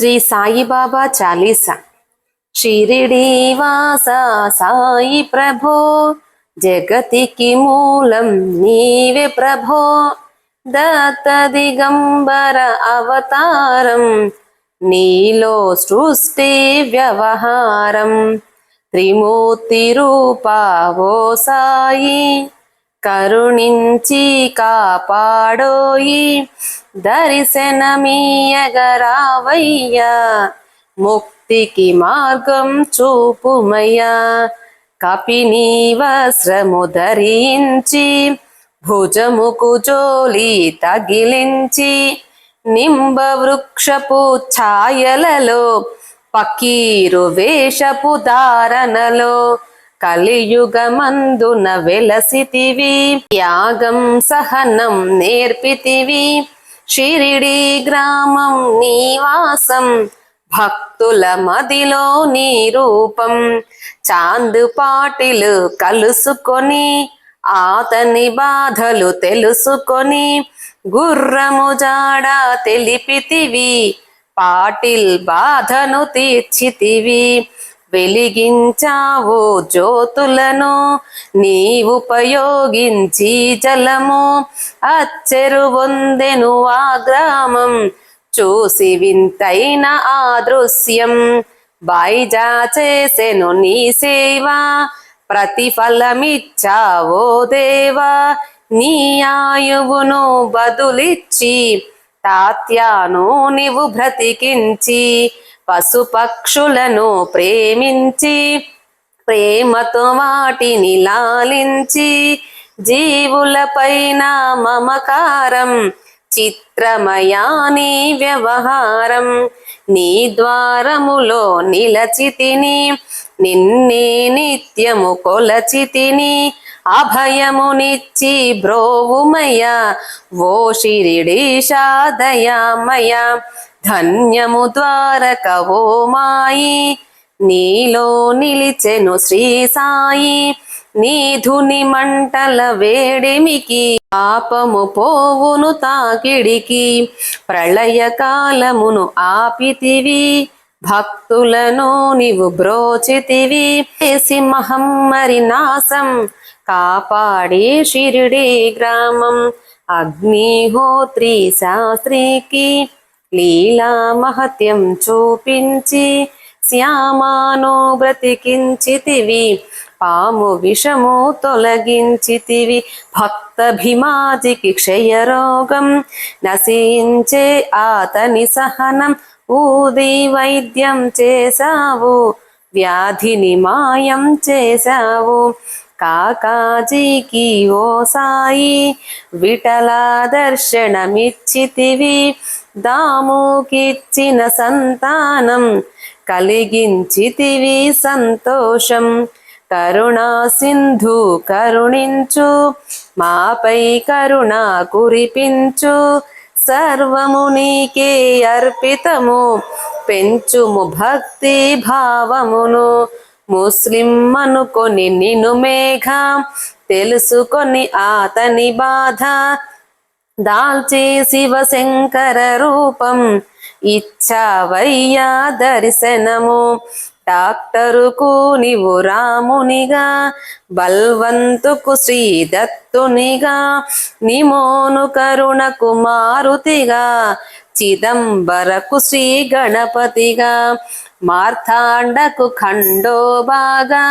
శ్రీ సాయిబాబా చాలీసా. షిరిడి వాస సాయి ప్రభో జగతికి మూలం నీవే ప్రభో. దత్త దిగంబర అవతారం నీలో సృష్టి వ్యవహారం. త్రిమూర్తి రూపావో సాయి. కరుణించి కాపాడోయి దర్శనమీయగరావయ్యా. ముక్తికి మార్గం చూపుమయ్యా. కపినీ వస్త్రము ధరించి భుజముకు జోలి తగిలించి నింబ వృక్షపు ఛాయలలో పకీరు వేషపు ధారణలో కలియుగమందున వెలసితివి. త్యాగం సహనం నేర్పితివి. షిరిడి గ్రామం నీవాసం భక్తుల మదిలో నీ రూపం చాందు పాటిలు కలుసుకొని ఆతని బాధలు తెలుసుకొని గుర్రము జాడ తెలిపితివి. పాటిల్ బాధను తీర్చితివి. వెలిగించావు జ్యోతులను నీ ఉపయోగించి జలము అచ్చెరు వందెను ఆ గ్రామం చూసి వింతైన ఆ దృశ్యం. బైజా చేసెను నీ సేవ ప్రతిఫలమిచ్చావో దేవా నీ ఆయువును బదులిచ్చి తాత్యాను నీవు బ్రతికించి పశుపక్షులను ప్రేమించి ప్రేమతో వాటిని లాలించి జీవులపైన మమకారం చిత్రమయాని వ్యవహారం. నీ ద్వారములో నిలచితిని నిన్నే నిత్యము కొలచితిని అభయమునిచ్చి బ్రోవుమయ ఓ షిరిడీశా దయామయ ధన్యము ద్వారక ఓ మాయి. నీలో నిలిచెను శ్రీ సాయి. నీధుని మంటల వేడిమికి పాపము పోవును తాకిడికి. ప్రళయ కాలమును ఆపితివి. భక్తులను నీవు బ్రోచితివి. చేసి మహమ్మరి నాశం. కాపాడి షిరిడి గ్రామం. అగ్నిహోత్రి శాస్త్రికి లీలా మహత్యం చూపించి శ్యామాను బ్రతికించితివి పాము విషము తొలగించితివి భక్త భీమాజికి క్షయరోగం నశించే ఆతని సహనం ఊది వైద్యం చేశావు వ్యాధిని మాయం చేశావు. కాకాజీకి ఓ సాయి విఠల దర్శనమిచ్చితివి. దాముకిచ్చిన సంతానం కలిగించితివి సంతోషం. కరుణా సింధు కరుణించు మాపై కరుణ కురిపించు. సర్వము నీకే అర్పితము పెంచుము భక్తి భావమును. ముస్లిం అనుకొని నిన్ను మేఘం తెలుసుకొని ఆతని బాధ. దాల్చి శివశంకర రూపం ఇచ్చావయ్యా దర్శనము. డాక్టరుకు నీవు రామునిగా బల్వంతుకు శ్రీ దత్తునిగా నిమోను కరుణ కుమారుతిగా చిదంబరకు శ్రీ గణపతిగా. మార్తాండకు ఖండో బాగా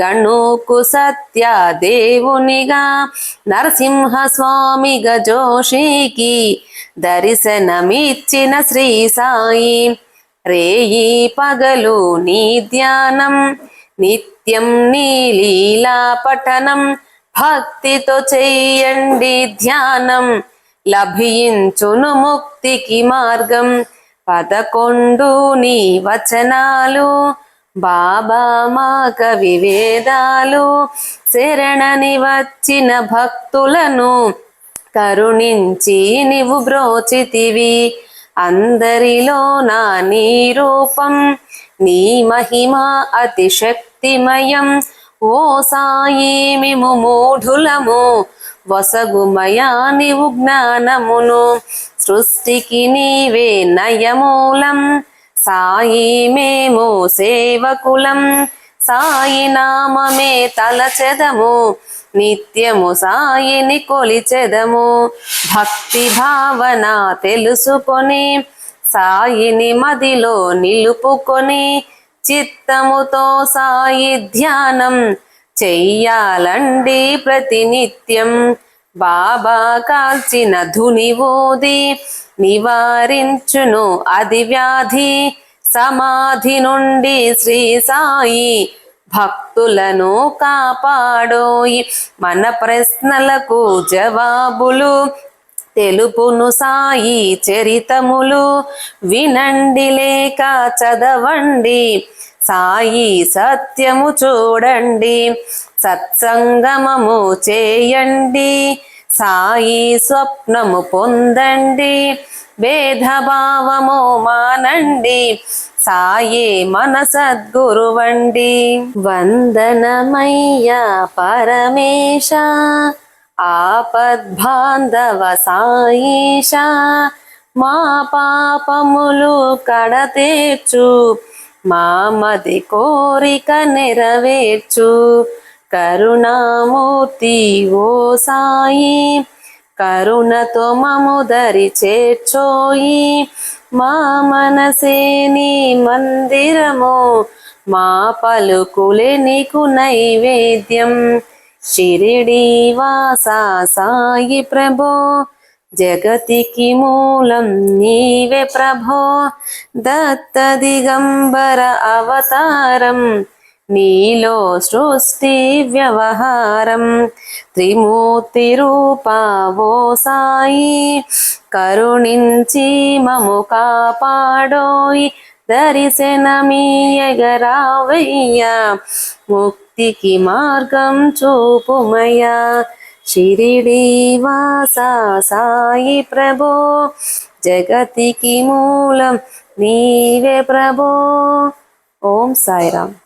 గణుకు సత్య దేవునిగా నరసింహ స్వామిగా జోషికి దర్శనమిచ్చిన శ్రీ సాయి. రేయి పగలు నీ ధ్యానం నిత్యం నీ లీలా పఠనం భక్తితో చెయ్యండి ధ్యానం లభించును ముక్తికి మార్గం. పదకొండు నీ వచనాలు బాబా మా కవి వేదాలు శరణని వచ్చిన భక్తులను కరుణించి నీవు బ్రోచితివి. అందరిలో నా నీ రూపం నీ మహిమ అతిశక్తిమయం. ఓ సాయి మేము మూఢులము వసగుమయా నీవు జ్ఞానమును. సృష్టికి నీవే నయమూలం. సాయి మేము సేవకులం. సాయి నామమే తలచెదము. నిత్యము సాయిని కొలిచెదము. భక్తి భావన తెలుసుకొని సాయిని మదిలో నిలుపుకొని చిత్తముతో సాయి ధ్యానం చెయ్యాలండి ప్రతినిత్యం. బాబా కాల్చిన ధుని ఓది నివారించును అది వ్యాధి సమాధి నుండి శ్రీ సాయి భక్తులను కాపాడోయి మన ప్రశ్నలకు జవాబులు తెలుపును సాయి చరితములు వినండి లేక చదవండి సాయి సత్యము చూడండి సత్సంగమము చేయండి. సాయి స్వప్నము పొందండి. భేదభావము మానండి. సాయే మన సద్గురువండి వందనమయ్యా పరమేశ. ఆపద్బాంధవ సాయిష. మా పాపములు కడతేర్చు. మా మది కోరిక నెరవేర్చు. కరుణామూర్తి ఓ సాయి. కరుణతో మము దరి చేర్చోయి మా మనసే నీ మందిరము. మా పలుకులే నీకు నైవేద్యం. షిరిడి వాసా సాయి ప్రభో జగతికి మూలం నీవే ప్రభో. దత్త దిగంబర అవతారం నీలో సృష్టి వ్యవహారం త్రిమూర్తి రూపావో సాయి. కరుణించి మము కాపాడోయి దర్శనమీయగరావయ్యా ముక్తికి మార్గం చూపుమయ్యా. షిరిడి వాసా సాయి ప్రభో జగతికి మూలం నీవే ప్రభో. ఓం సాయిరామ్.